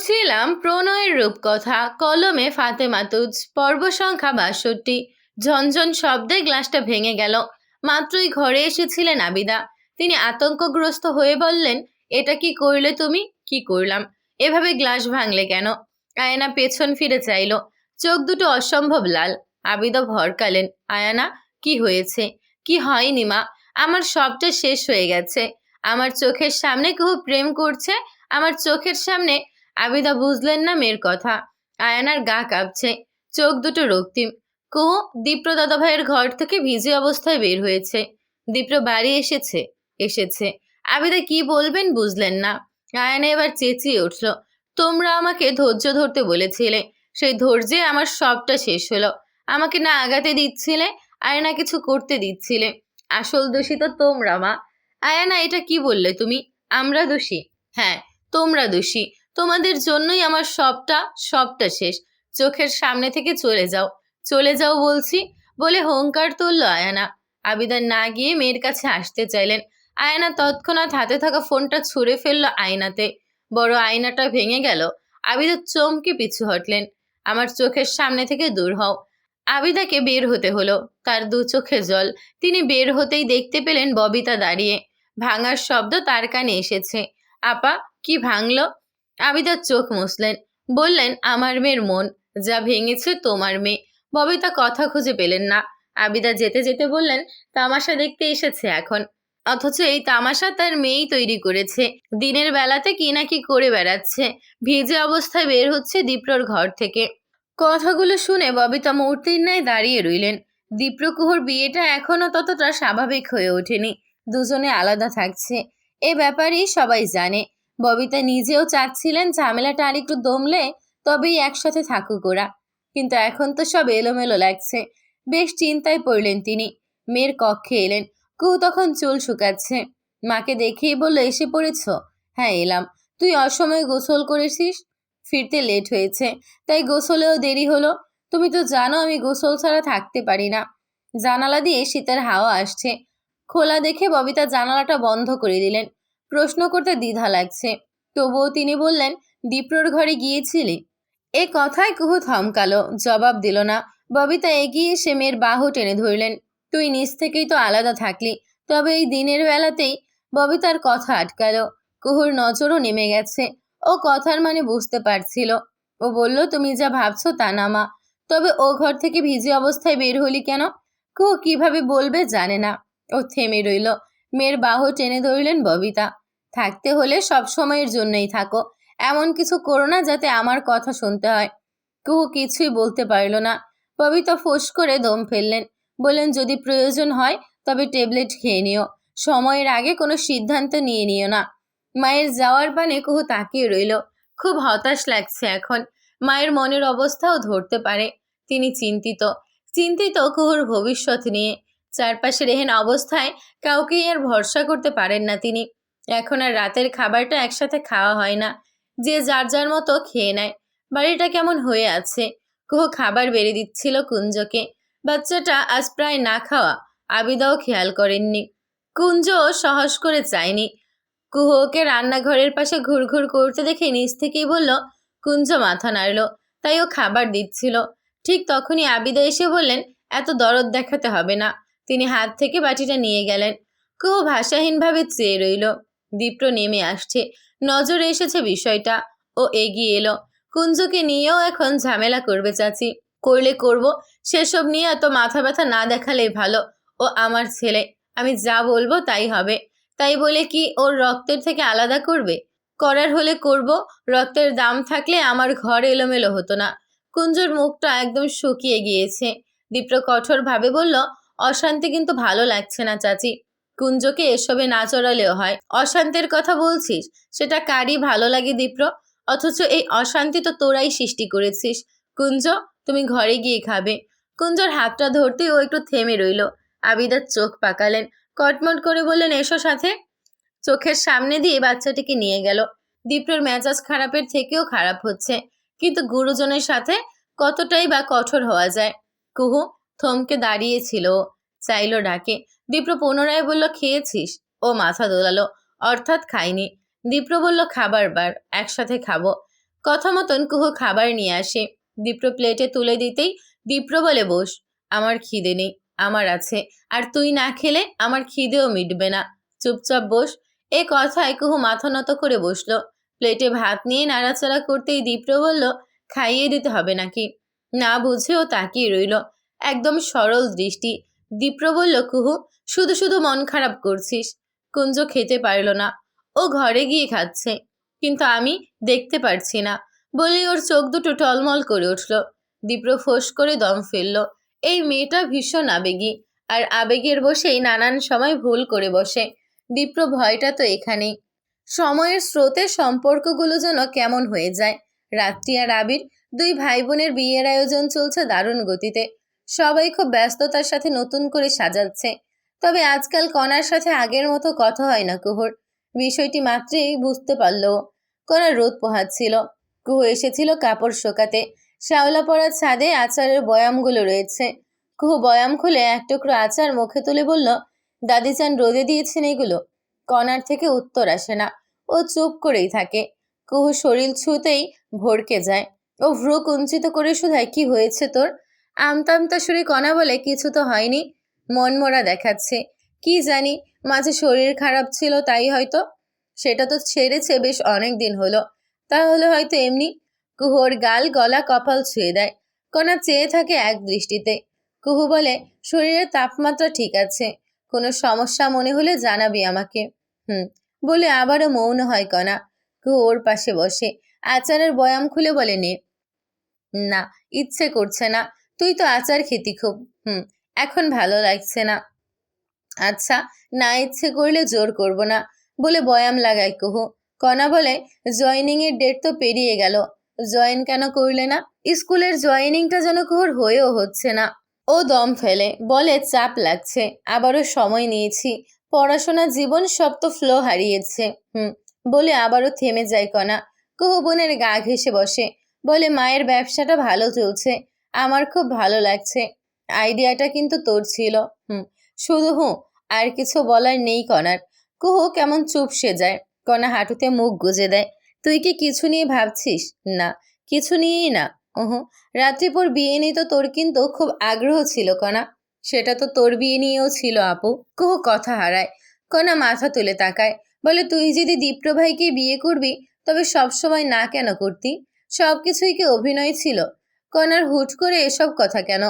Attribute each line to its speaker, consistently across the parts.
Speaker 1: পড়ছিলাম প্রণয়ের রূপকথা, কলমে ফাতেমাতুজ পর্ব সংখ্যা বাষট্টি। ঝনঝন শব্দে গ্লাসটা ভেঙে গেল। মাত্রই ঘরে এসেছিলেন আবিদা। তিনি আতঙ্কগ্রস্ত হয়ে বললেন, এটা কি করলে তুমি? কি করলাম? এভাবে গ্লাস ভাঙলে কেন? আয়না পেছন ফিরে চাইল। চোখ দুটো অসম্ভব লাল। আবিদা ভরকালেন আয়ানা, কি হয়েছে? কি হয়নি মা? আমার সবটা শেষ হয়ে গেছে। আমার চোখের সামনে কেউ প্রেম করছে? আমার চোখের সামনে আবিদা বুঝলেন না মেয়ের কথা। আয়নার গা কাঁপছে, চোখ দুটো রক্তিম। কুহু দীপ্র দাদাভাইয়ের ঘর থেকে ভিজে অবস্থায় বের হয়েছে। দীপ্র বাড়ি এসেছে এসেছে। আবিদা কি বলবেন বুঝলেন না। আয়না এবার চেঁচিয়ে উঠল, তোমরা আমাকে ধৈর্য ধরতে বলেছিলে। সেই ধৈর্যে আমার সবটা শেষ হলো। আমাকে না আগাতে দিচ্ছিলে আর না কিছু করতে দিচ্ছিলে। আসল দোষী তো তোমরা মা। আয়না, এটা কি বললে তুমি? আমরা দোষী? হ্যাঁ তোমরা দোষী। তোমাদের জন্যই আমার সবটা সবটা শেষ। চোখের সামনে থেকে চলে যাও। চলে যাও বলছি, বলে হুঙ্কার তুলল আয়ানা। আবিদার না গিয়ে মেয়ের কাছে আসতে চাইলেন। আয়না তৎক্ষণাৎ হাতে থাকা ফোনটা ছুঁড়ে ফেলল আয়নাতে। বড় আয়নাটা ভেঙে গেল। আবিদা চমকে পিছু হটলেন। আমার চোখের সামনে থেকে দূর হও। আবিদাকে বের হতে হলো। তার দু চোখে জল। তিনি বের হতেই দেখতে পেলেন ববিতা দাঁড়িয়ে। ভাঙার শব্দ তার কানে এসেছে। আপা, কি ভাঙলো? আবিদার চোখ মুছলেন। বললেন, আমার মেয়ের মন যা ভেঙেছে তোমার মেয়ে। ববিতা কথা খুঁজে পেলেন না। আবিদা যেতে যেতে বললেন, তামাশা দেখতে এসেছে এখন। অথচ এই তামাশা তার মেয়েই তৈরি করেছে। দিনের বেলাতে কি না কি করে বেড়াচ্ছে। ভিজে অবস্থায় বের হচ্ছে দীপ্রর ঘর থেকে। কথাগুলো শুনে ববিতা মূর্তির ন্যায় দাঁড়িয়ে রইলেন। দীপ্রকুহর বিয়েটা এখনও ততটা স্বাভাবিক হয়ে ওঠেনি। দুজনে আলাদা থাকছে। এ ব্যাপারেই সবাই জানে। ববিতা নিজেও চাচ্ছিলেন ঝামেলাটা আরেকটু দমলে তবেই একসাথে থাকুক ওরা। কিন্তু এখন তো সব এলোমেলো লাগছে। বেশ চিন্তায় পড়লেন তিনি। মেয়ের কক্ষে এলেন। কুহু তখন চুল শুকাচ্ছে। মাকে দেখেই বলল, এসে পড়েছ? হ্যাঁ এলাম। তুই অসময়ে গোসল করেছিস? ফিরতে লেট হয়েছে, তাই গোসলেও দেরি হলো। তুমি তো জানো আমি গোসল ছাড়া থাকতে পারি না। জানালা দিয়ে শীতের হাওয়া আসছে। খোলা দেখে ববিতা জানালাটা বন্ধ করে দিলেন। প্রশ্ন করতে দ্বিধা লাগছে। তবুও তিনি বললেন, দীপ্রর ঘরে গিয়েছিলি? এ কথায় কুহু থমকালো, জবাব দিল না। ববিতা এগিয়ে এসে মেয়ের বাহু টেনে ধরলেন। তুই নিজ থেকেই তো আলাদা থাকলি। তবে এই দিনের বেলাতেই ববিতার কথা আটকালো। কুহুর নজরও নেমে গেছে। ও কথার মানে বুঝতে পারছিল। ও বলল, তুমি যা ভাবছ তা না মা। তবে ও ঘর থেকে ভিজে অবস্থায় বের হলি কেন? কুহু কীভাবে বলবে জানে না। ও থেমে রইল। মেয়ের বাহু টেনে ধরলেন ববিতা। থাকতে হলে সব সময়ের জন্যই থাকো। এমন কিছু করো না যাতে আমার কথা শুনতে হয়। কুহু কিছুই বলতে পারল না। ববিতা ফোঁস করে দম ফেললেন। বললেন, যদি প্রয়োজন হয়, তবে ট্যাবলেট খেয়ে নিও। সময়ের আগে কোনো সিদ্ধান্ত নিয়ে নিও না। মায়ের যাওয়ার পানে কুহু তাকিয়ে রইল। খুব হতাশ লাগছে এখন। মায়ের মনের অবস্থাও ধরতে পারে। তিনি চিন্তিত। চিন্তিত কুহুর ভবিষ্যৎ নিয়ে। চারপাশে রেহেন অবস্থায় কাউকেই আর ভরসা করতে পারেন না তিনি। এখন আর রাতের খাবারটা একসাথে খাওয়া হয় না। যে যার যার মতো খেয়ে নেয়। বাড়িটা কেমন হয়ে আছে? কুহু খাবার বেড়ে দিচ্ছিল কুঞ্জকে। বাচ্চাটা আজ প্রায় না খাওয়া। আবিদাও খেয়াল করেননি। কুঞ্জ সাহস করে চায়নি। কুহু ওকে রান্নাঘরের পাশে ঘুরঘুর করতে দেখে নিচ থেকেই বলল, কুঞ্জ মাথা নাড়ল। তাই ও খাবার দিচ্ছিল। ঠিক তখনই আবিদা এসে বললেন, এত দরদ দেখাতে হবে না। তিনি হাত থেকে বাটিটা নিয়ে গেলেন। কুহু ভাষাহীনভাবে চেয়ে রইল। দীপ্র নেমে আসছে। নজরে এসেছে বিষয়টা। ও এগিয়ে এলো। কুঞ্জকে নিয়েও এখন ঝামেলা করবে চাচি। করলে করব, সেসব নিয়ে এত মাথা ব্যথা না দেখালেই ভালো। ও আমার ছেলে, আমি যা বলব তাই হবে। তাই বলে কি ওর রক্তের থেকে আলাদা করবে? করার হলে করব, রক্তের দাম থাকলে আমার ঘর এলোমেলো হতো না। কুঞ্জর মুখটা একদম শুকিয়ে গিয়েছে। দীপ্র কঠোরভাবে বলল, অশান্তি কিন্তু ভালো লাগছে না চাচি। কুঞ্জকে এসবে না চড়ালেও হয়। অশান্তির কথা বলছিস? সেটা কারই ভালো লাগে দীপ্র? অথচ এই অশান্তি তো তোরাই সৃষ্টি করেছিস। কুঞ্জ, তুমি ঘরে গিয়ে খাবে। কুঞ্জর হাতটা ধরতে ও একটু থেমে রইল। আবিদার চোখ পাকালেন। কটমট করে বললেন, এসো সাথে। চোখের সামনে দিয়ে বাচ্চাটিকে নিয়ে গেল। দীপ্রর মেজাজ খারাপের থেকেও খারাপ হচ্ছে। কিন্তু গুরুজনের সাথে কতটাই বা কঠোর হওয়া যায়? কুহু, থমকে দাঁড়িয়েছিল। চাইলো ডাকে দীপ্র পুনরায় বলল, খেয়েছিস? ও মাথা দোলালো, অর্থাৎ খাইনি। দীপ্র বলল, খাবার বার, একসাথে খাব। কথা মতন কুহু খাবার নিয়ে আসে। দীপ্র প্লেটে তুলে দিতেই দীপ্র বলে, বস, আমার খিদে নেই, আমার আছে, আর তুই না খেলে আমার খিদেও মিটবে না। চুপচাপ বস, এ কথায় কুহু মাথা নত করে বসল। প্লেটে ভাত নিয়ে নাড়াচাড়া করতেই দীপ্র বলল, খাইয়ে দিতে হবে নাকি? না বুঝেও তাকিয়ে রইল। একদম সরল দৃষ্টি দীপ্র বলল কুহু শুধু শুধু মন খারাপ করছিস। কুঞ্জ খেতে পারল না। ও ঘরে গিয়ে খাচ্ছে। কিন্তু আমি দেখতে পারছি না। বলে ওর চোখ দুটো টলমল করে উঠল। দীপ্র ফোঁস করে দম ফেলল। এই মেয়েটা ভীষণ আবেগী। আর আবেগের বসেই নানান সময় ভুল করে বসে। দীপ্র ভয়টা তো এখানেই। সময়ের স্রোতে সম্পর্কগুলো যেন কেমন হয়ে যায়। রাত্রি আর আবির, দুই ভাই বোনের বিয়ের আয়োজন চলছে দারুণ গতিতে। সবাই খুব ব্যস্ততার সাথে নতুন করে সাজাচ্ছে। তবে আজকাল কণার সাথে আগের মতো কথা হয় না, কুহুর। বিষয়টি মাত্রই বুঝতে পারল। কণা রোদ পোহাচ্ছিল। কুহু এসেছিল কাপড় শোকাতে। শ্যাওলা পড়া ছাদে আচারের বয়ামগুলো রয়েছে। কুহু বয়াম খুলে এক টুকরো আচার মুখে তুলে বলল দাদি চান রোদে দিয়েছেন এগুলো। কণার থেকে উত্তর আসে না। ও চুপ করেই থাকে। কুহু শরীর ছুঁতেই ভরকে যায়। ও ভ্রু কুঞ্চিত করে শুধায়, কি হয়েছে তোর? আমতা আমতা সুরে কণা বলে কিছু তো হয়নি। মনমরা দেখাচ্ছে। কি জানি, মাঝে শরীর খারাপ ছিল তাই হয়তো। সেটা তো ছেড়েছে বেশ অনেক দিন হলো। তাহলে হয়তো এমনি কুহুর গাল গলা কপাল ছুঁয়ে দেয়। কণা চেয়ে থাকে এক দৃষ্টিতে। কুহু বলে, শরীরের তাপমাত্রা ঠিক আছে। কোনো সমস্যা মনে হলে জানাবি আমাকে। হুম, বলে আবারও মৌন হয় কণা কুহু ওর পাশে বসে। আচারের বয়াম খুলে বলে, নে। না, ইচ্ছে করছে না। তুই তো আচার খেতি খুব, হুম, এখন ভালো লাগছে না। আচ্ছা না ইচ্ছে করলে জোর করব না, বলে বয়াম লাগায় কুহু। কণা বলে জয়নিং এর ডেট তো পেরিয়ে গেল। জয়েন কেন করলে না? স্কুলের জয়েনিংটা যেন কুহুর হয়েও হচ্ছে না। ও দম ফেলে, বলে, চাপ লাগছে, আবারও সময় নিয়েছি। পড়াশোনা জীবন সব তো ফ্লো হারিয়েছে, হুম, বলে আবারও থেমে যায় কণা কুহু বোনের গা ঘেসে বসে, বলে, মায়ের ব্যবসাটা ভালো চলছে আমার খুব ভালো লাগছে। আইডিয়াটা কিন্তু তোর ছিল। হুম, শুধু হুঁ, আর কিছু বলার নেই কণার কুহু কেমন চুপ সে যায়। কণা হাঁটুতে মুখ গুজে দেয়। তুই কি কিছু নিয়ে ভাবছিস? না, কিছু নিয়েই না। ওহু রাত্রিপর বিয়ে নিয়ে তো তোর কিন্তু খুব আগ্রহ ছিল কণা সেটা তো তোর বিয়ে নিয়েও ছিল আপু। কুহু কথা হারায়। কণা মাথা তুলে তাকায়। বলে, তুই যদি দীপ্র ভাইকে বিয়ে করবি, তবে সবসময় না কেন করতি? সব কিছুই কি অভিনয় ছিল? কণার হুট করে এসব কথা কেন?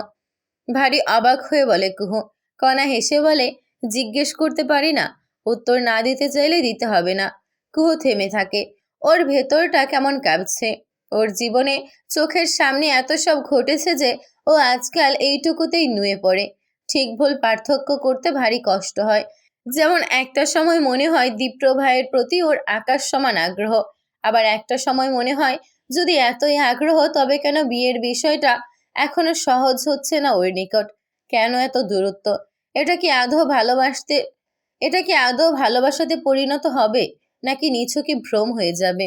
Speaker 1: ভারী অবাক হয়ে বলে, কুহু, কণা হেসে বলে, জিজ্ঞেস করতে পারি না, উত্তর না দিতে চাইলে দিতে হবে না। কুহু থেমে থাকে। ওর ভেতরটা কেমন কাঁপছে। ওর জীবনে চোখের সামনে এত সব ঘটেছে যে ও আজকাল এইটুকুতেই নুয়ে পড়ে। ঠিক ভুল পার্থক্য করতে ভারী কষ্ট হয়। যেমন একটা সময় মনে হয় দীপ্র ভাইয়ের প্রতি ওর আকাশ সমান আগ্রহ, আবার একটা সময় মনে হয় যদি এতই আগ্রহ, তবে কেন বিয়ের বিষয়টা এখনও সহজ হচ্ছে না ওর নিকট? কেন এত দূরত্ব? এটা কি আদৌ ভালোবাসতে, এটা কি আদৌ ভালোবাসাতে পরিণত হবে? নাকি নিছকই ভ্রম হয়ে যাবে?